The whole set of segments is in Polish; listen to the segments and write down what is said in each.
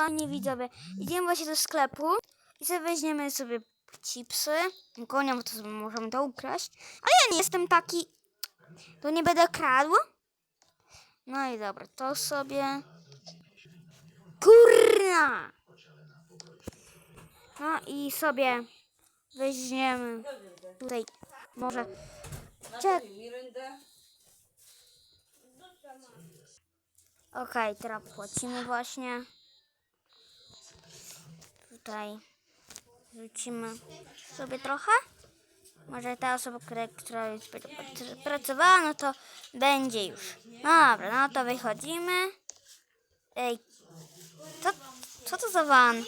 Fajnie widzowie. Idziemy właśnie do sklepu i sobie weźmiemy sobie chipsy. Konia, bo to możemy to ukraść. Ale ja nie jestem taki. To nie będę kradł. No i dobra, to sobie. Kurna! No i sobie weźmiemy tutaj może. Czek. Okej, teraz płacimy właśnie. Tutaj rzucimy sobie trochę. Może ta osoba, która, która już będzie pr- pracowała, no to będzie już. No dobra, no to wychodzimy. Ej, co, co to za van?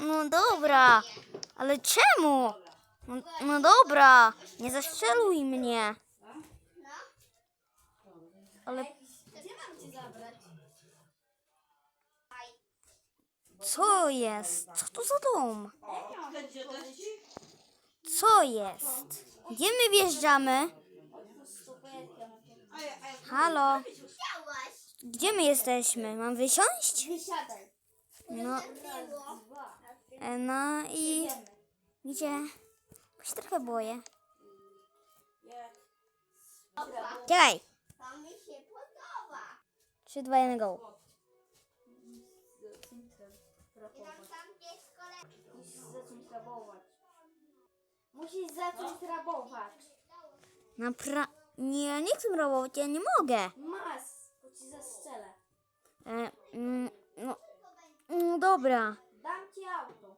No dobra, ale czemu? No, no dobra, nie zastrzeluj mnie. Ale co jest? Co to za dom? Co jest? Gdzie my wjeżdżamy? Halo? Gdzie my jesteśmy? Mam wysiąść? No, e, no i gdzie? Bo się trochę boję. Czekaj. To mi się podoba. 3, 2, 1, go. Tam tam jest kolega. Musisz zacząć rabować. Musisz zacząć rabować. Napra... Nie, ja nie chcę robić, ja nie mogę. Mas, bo ci zastrzelę. E, mm, no, no dobra. Dam ci auto.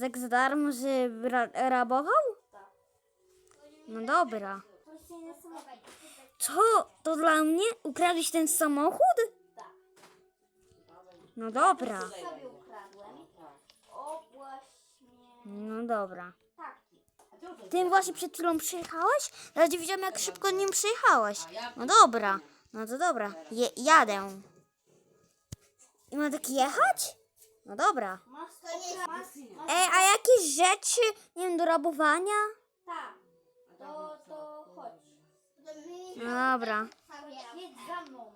Tak za darmo, że ra rabował? Tak. No dobra. Co? To dla mnie? Ukradłeś ten samochód? No dobra. Sobie ukradłem. O właśnie No dobra. taki. Ty właśnie przed chwilą przyjechałeś? Teraz widziałem, jak szybko nim przyjechałeś. No dobra. No to dobra. Je jadę. I mam tak jechać? No dobra. Masz to nie masz, masz Ej, a jakieś rzeczy, nie wiem, do rabowania? tak. To, to chodź. No dobra. Jedź za mną.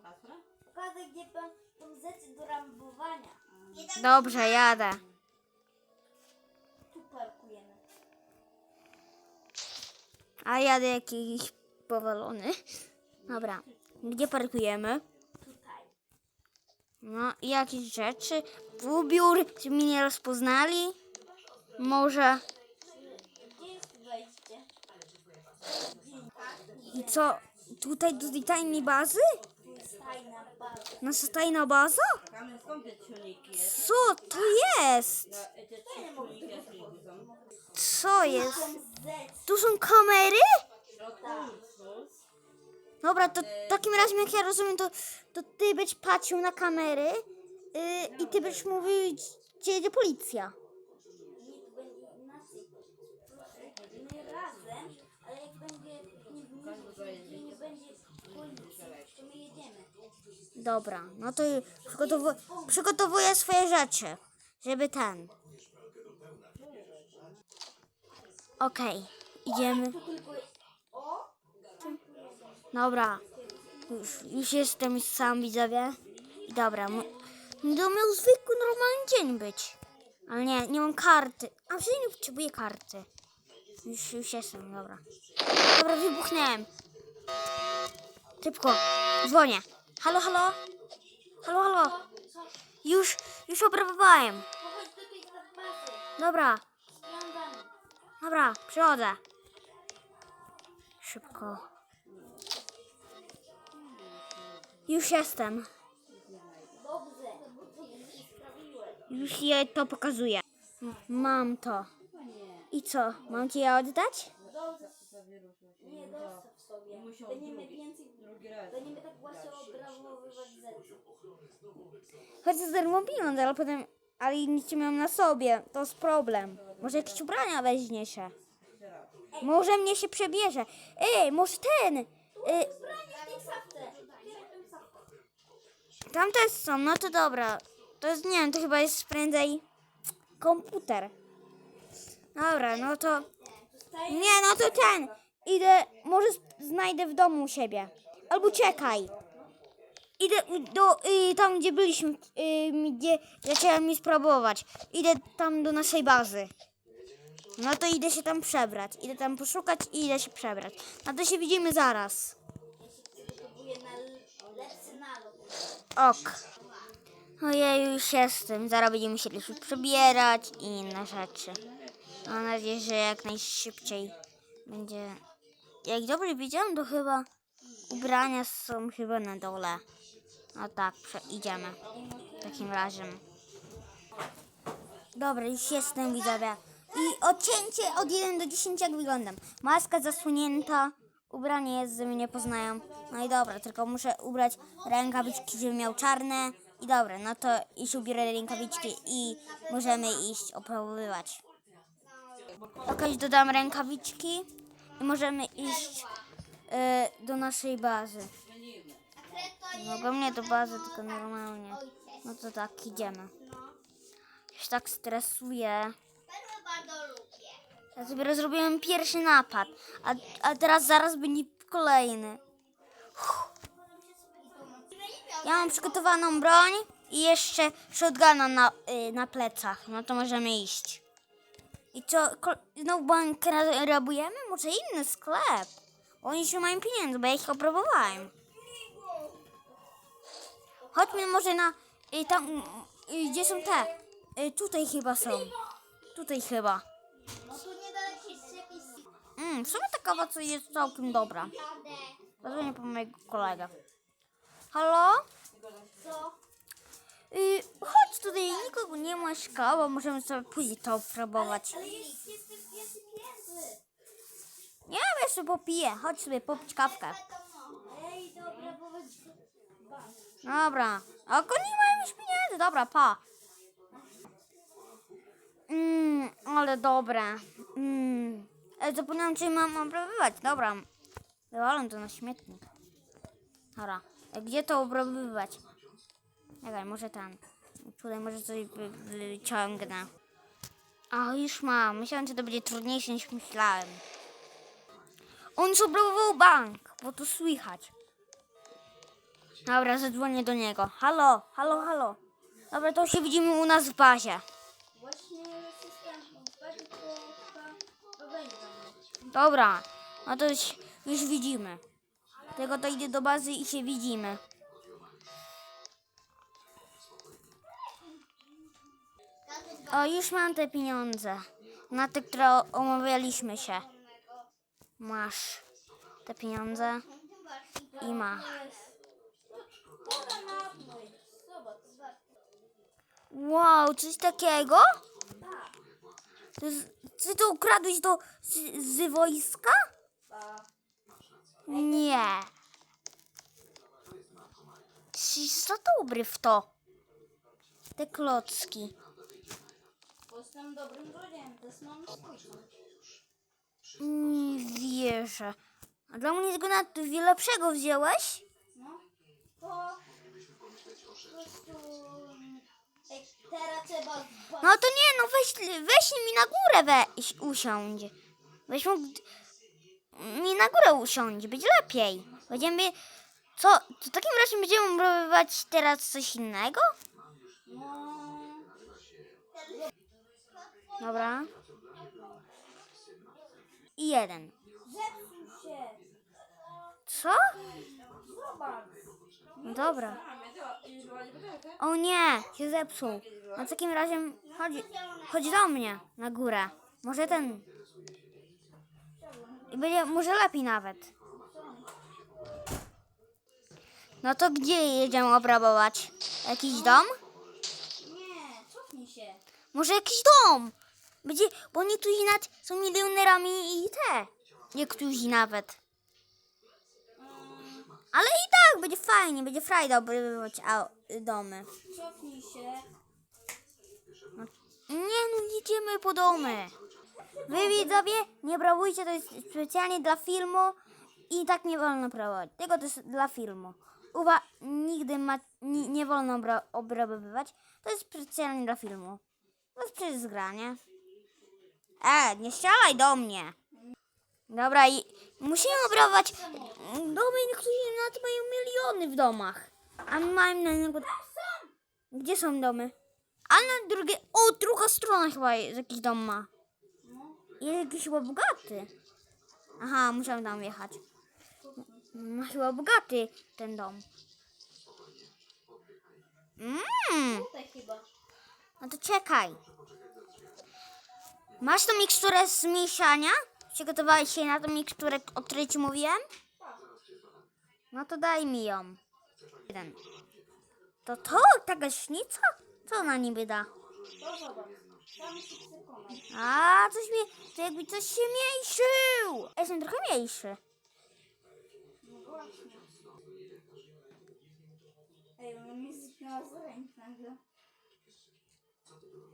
Pokażę, gdzie pan rzeczy do tak Dobrze, jadę. Tu parkujemy. A jadę jakiś powalony. Dobra. Gdzie parkujemy? Tutaj. No, jakieś rzeczy. Ubiór, czy mnie nie rozpoznali? Może. Gdzie jest wejście? I co? Tutaj do tej tajnej bazy? Tu jest tajna baza. Nasza tajna baza? Kamen, skąd te ciągniki jest? Co to jest? Te jakie są? Co jest? Tu są kamery? Środku są. Dobra, to w takim razie, jak ja rozumiem, to, to ty będziesz patrzył na kamery yy, i ty będziesz mówił, gdzie jedzie policja. Dobra, no to przygotowu- przygotowuję swoje rzeczy, żeby ten. Okej, idziemy. Tylko o, Dobra, już, już jestem sam widzowie. Dobra, to miał zwykły, normalny dzień być. Ale nie, nie mam karty. A przecież nie potrzebuję karty. Już, już jestem, dobra. Dobra, wybuchnąłem. Szybko, dzwonię. Halo, halo? Halo, halo? Już, już bazy. Dobra, dobra, przychodzę. Szybko. Już jestem. Już je to pokazuję. Mam to. I co? Mam ci je oddać? Nie, sobie. Będziemy więcej, Drugi raz. będziemy tak właśnie obrabowywać rzeczy. Choć za darmo pieniądze, ale potem... Ale nic nie mam na sobie. To jest problem. Może jakieś ubrania weźmie się. Może mnie się przebierze. Ej, może ten. Y, Branie w tej szafce. Bieraj tę szafkę. tam też są, no to dobra. To jest, nie wiem, to chyba jest prędzej komputer. Dobra, no to... Nie, no to ten. Idę, może znajdę w domu u siebie. Albo czekaj. idę do y, tam, gdzie byliśmy, y, gdzie zaczęłam mi spróbować. Idę tam do naszej bazy. No to idę się tam przebrać. Idę tam poszukać i idę się przebrać. No to się widzimy zaraz. Ok. Ojej, już jestem. Zaraz będziemy się przebierać i inne rzeczy. Mam nadzieję, że jak najszybciej będzie. Jak dobrze widziałam, to chyba ubrania są chyba na dole. No tak, idziemy. W takim razie. Dobra, już jestem, widzowie. I odcięcie od 1 do 10 jak wyglądam. Maska zasłonięta, ubranie jest, że mnie nie poznają. No i dobra, tylko muszę ubrać rękawiczki, żeby miał czarne. I dobra, no to iść ubiorę rękawiczki i możemy iść oprawowywać. Jakoś dodam rękawiczki i możemy iść e, do naszej bazy. Jest Mogę mnie do bazy, tylko normalnie. No to tak, idziemy. Już tak stresuję. Ja zrobiłem pierwszy napad, a, a teraz zaraz będzie kolejny. Ja mam przygotowaną broń i jeszcze shotguna na, y, na plecach. No to możemy iść. I co, znowu bank ra- rabujemy? Może inny sklep? Oni jeszcze mają pieniądze, bo ja ich oprobowałem. Chodźmy może na, y, tam, y, gdzie są te? Y, tutaj chyba są. Tutaj chyba. Mm, w sumie ta kawa co jest całkiem dobra. Zadzwonię po mojego kolegę. Halo? Co? Y, chodź tutaj, nikogo nie ma szkoła, możemy sobie później to próbować. Ale jest. Nie wiem, jeszcze popiję. Chodź sobie popić kawkę. Ej, dobra. Bank. Dobra. A nie mają już pieniędzy. Dobra, pa. Mm, ale dobre. Mm. E, zapomniałam, czy mam obrabowywać. Dobra. Wywalę to na śmietnik. Dobra. Gdzie to obrabowywać? Czekaj, może ten. Tutaj może coś wy, wyciągnę. A, już mam. Myślałem, że to będzie trudniejsze niż myślałem. On obrabował bank, bo to słychać. Dobra, zadzwonię do niego. Halo, halo, halo. Dobra, to się widzimy u nas w bazie. Właśnie system w bazie to będzie. Dobra, no to już, już widzimy. Tylko to idę do bazy i się widzimy. O, już mam te pieniądze. Na te, które omawialiśmy się. Masz te pieniądze i ma. Wow, coś takiego? To jest, ty to ukradłeś do, z, z wojska? Nie. Za dobry w to. Te klocki. Bo jestem dobrym jest mam swój. Nie wierzę. A dla mnie tego na wiele lepszego wziąłeś? No. To po prostu... Ej, teraz trzeba... No to nie, no weź, weź mi na górę weź, usiądź. Weź mu, mi na górę usiądź, będzie lepiej. Będziemy, co, to w takim razie będziemy próbować teraz coś innego? No... Dobra. I jeden. Zepsuł się. Co? Zobacz. Dobra. O nie, się zepsuł. No w takim razie chodź, chodź do mnie na górę. Może ten. I będzie może lepiej nawet. No to gdzie jedziemy obrabować? Jakiś dom? Nie, cofnij się. Może jakiś dom? Będzie, bo tu nawet są milionerami i te. Niektórzy nawet. Ale i tak będzie fajnie, będzie frajda obrabować a, domy. Cofnij się. Nie no, idziemy po domy. Wy widzowie, nie próbujcie, to jest specjalnie dla filmu i tak nie wolno próbować. Tylko to jest dla filmu. Uwa, nigdy ma, nie, nie wolno obra, obrabowywać. To jest specjalnie dla filmu. To jest przecież zgranie. E, nie strzelaj do mnie. Dobra, i musimy obrabować domy, niektórzy nawet mają miliony w domach. A mam na niego... Gdzie są domy? A na drugie... O, druga strona chyba jest, jakiś dom ma. Jest jakiś chyba bogaty. Aha, muszę tam wjechać. No chyba bogaty ten dom. Mmm, no to czekaj. Masz tą miksturę z mieszania? Przygotowałeś się na tą miksturę, o której ci mówiłem? No to daj mi ją. Jeden. To to? Ta gaśnica? Co ona niby da? A, coś mi... To jakby coś się mniejszył. Ja Jestem trochę mniejszy. Ej, ona mi zniknęła z ręki nagle.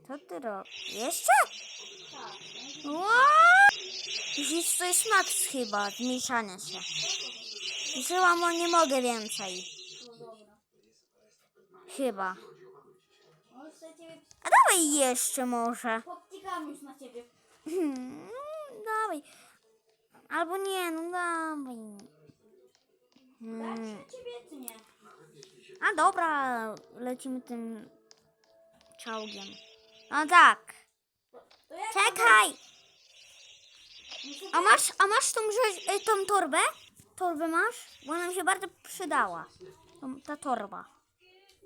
Co ty robisz? Jeszcze? What? Już to jest max chyba, zmieszania się. Użyłam, bo nie mogę więcej. Chyba. A dawaj jeszcze może. Podtykam już na ciebie. Hmm, dawaj. Albo nie, no dawaj. Hmm. A dobra, lecimy tym czołgiem. No tak. Czekaj! A masz, a masz tą, rzecz, y, tą torbę? Torbę masz? Bo ona mi się bardzo przydała. Ta torba.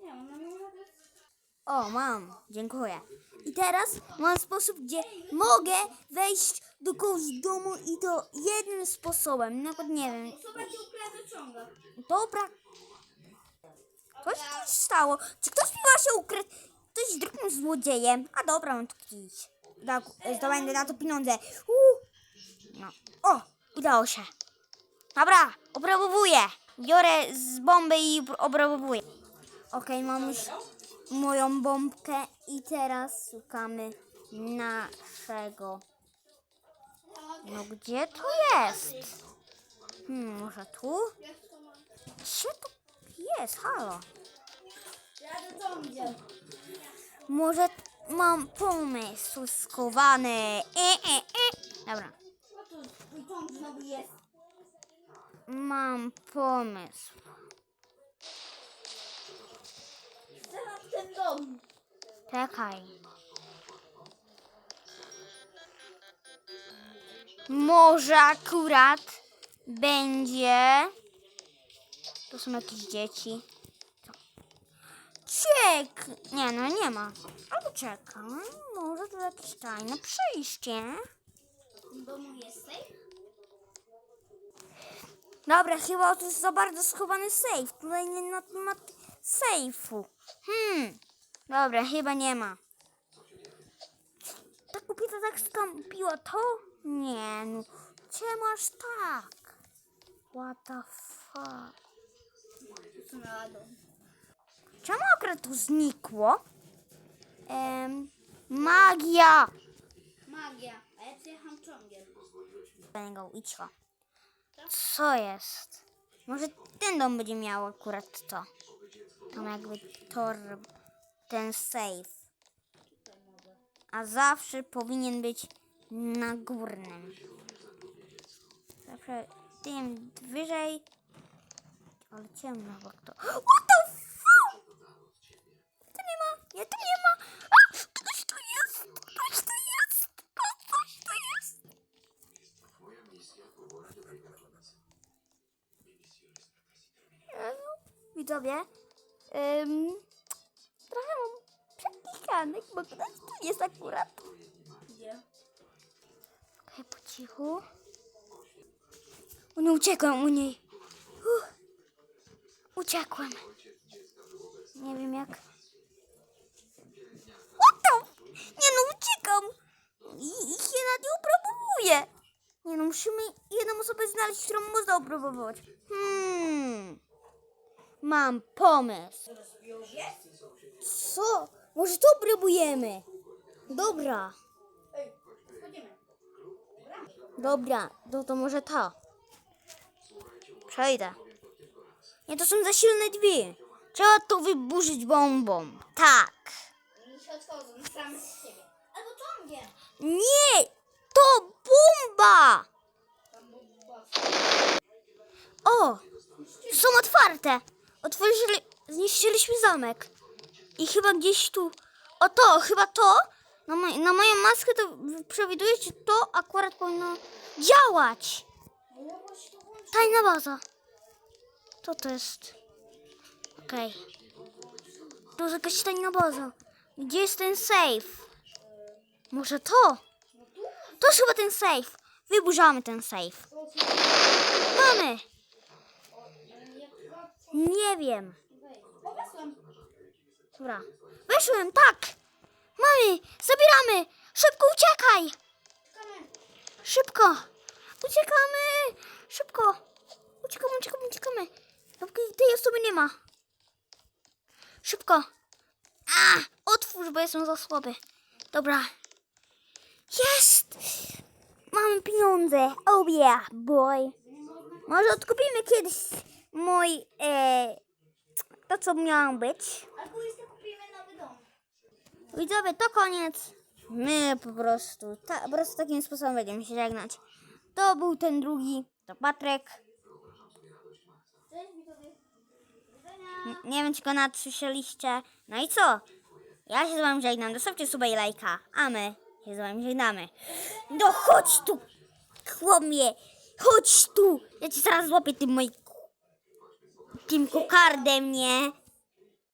Nie. O, mam. Dziękuję. I teraz mam sposób, gdzie mogę wejść do kogoś domu i to jednym sposobem. Nawet nie wiem. Osoba ci ukradła ciąga. Dobra. Coś tu się stało. Czy ktoś mi właśnie ukradł? Ktoś drugim złodziejem. A dobra, mam tu iść. Tak, zdobędę na to pieniądze. No. O, udało się. Dobra, obrabowuję. Biorę z bomby i obr- obrabowuję. Okej, mam już moją bombkę i teraz szukamy naszego. No gdzie to jest? Hmm, może tu? Gdzie to jest? Halo. Może mam pomysł skowany. E, e, e. Dobra. Co znowu jest? Mam pomysł. Chcę na ten dom. Czekaj. Może akurat będzie. To są jakieś dzieci. Czek! Nie, no nie ma. Albo czekam. Może tu jakieś tajne przejście. W domu jesteś? Dobra, chyba to jest za bardzo schowany safe. Tutaj nie ma, ma sejfu. Hmm. Dobra, chyba nie ma. Ta kobieta tak skąpiła to? Nie, no. Czemu aż tak? What the fuck? Dom. Czemu akurat to znikło? Em, magia! Magia. A ja przyjechałam ciągiem. Do niego, idź go. Co jest? Może ten dom będzie miał akurat to. Tam jakby tor, ten safe. A zawsze powinien być na górnym. Zawsze tym wyżej. Ale ciemno chyba to. What the nie ma, nie, ma. A, ktoś tu jest, ktoś tu jest, ktoś tu jest. Jezu, Widzowie, ym, trochę mam przekichanek, bo ktoś tu jest akurat. Gdzie? Okej, po cichu. O nie, uciekłam u niej. Uff. Uciekłam. Nie wiem jak. Nie no, uciekam. I, się nad nią obrabowuję. Nie no, musimy jedną osobę znaleźć, którą można obrabować. Hmm. Mam pomysł. Co? Może to obrabujemy? Dobra. Dobra, no to może to. Przejdę. Nie, to są za silne drzwi. Trzeba to wyburzyć bombą. Tak. Otworzą same z siebie. Albo ciągiem. Nie! To bomba! O! Są otwarte. Otworzyli... zniszczyliśmy zamek. I chyba gdzieś tu. O to, chyba to. Na, moj, na moją maskę to przewiduję, że to akurat powinno działać. Tajna baza. Co to jest? Okej. To jest jakaś tajna baza. Gdzie jest ten safe? Może to? To jest chyba ten safe. Wyburzamy ten safe. Mamy. Nie wiem. Dobra. Weszłem, tak. Mamy. Zabieramy. Szybko uciekaj. Szybko! Uciekamy! Szybko! Uciekamy, uciekamy, uciekamy! Dopóki tej osoby nie ma. Szybko! A! Otwórz, bo jestem za słaby. Dobra. Jest! Mamy pieniądze. Oh yeah, boy. Może odkupimy kiedyś mój... E, to, co miało być. Albo jeszcze kupimy nowy dom. Widzowie, to koniec. My po prostu, ta, po prostu takim sposobem będziemy się żegnać. To był ten drugi, to Patryk. Nie wiem, czy go nadsłyszeliście. No i co? Ja się z wami żegnam. Dostawcie suba i lajka. A my się z wami żegnamy. No chodź tu, chłopie. Chodź tu. Ja ci zaraz złapię tym moim... Tym kokardem, nie?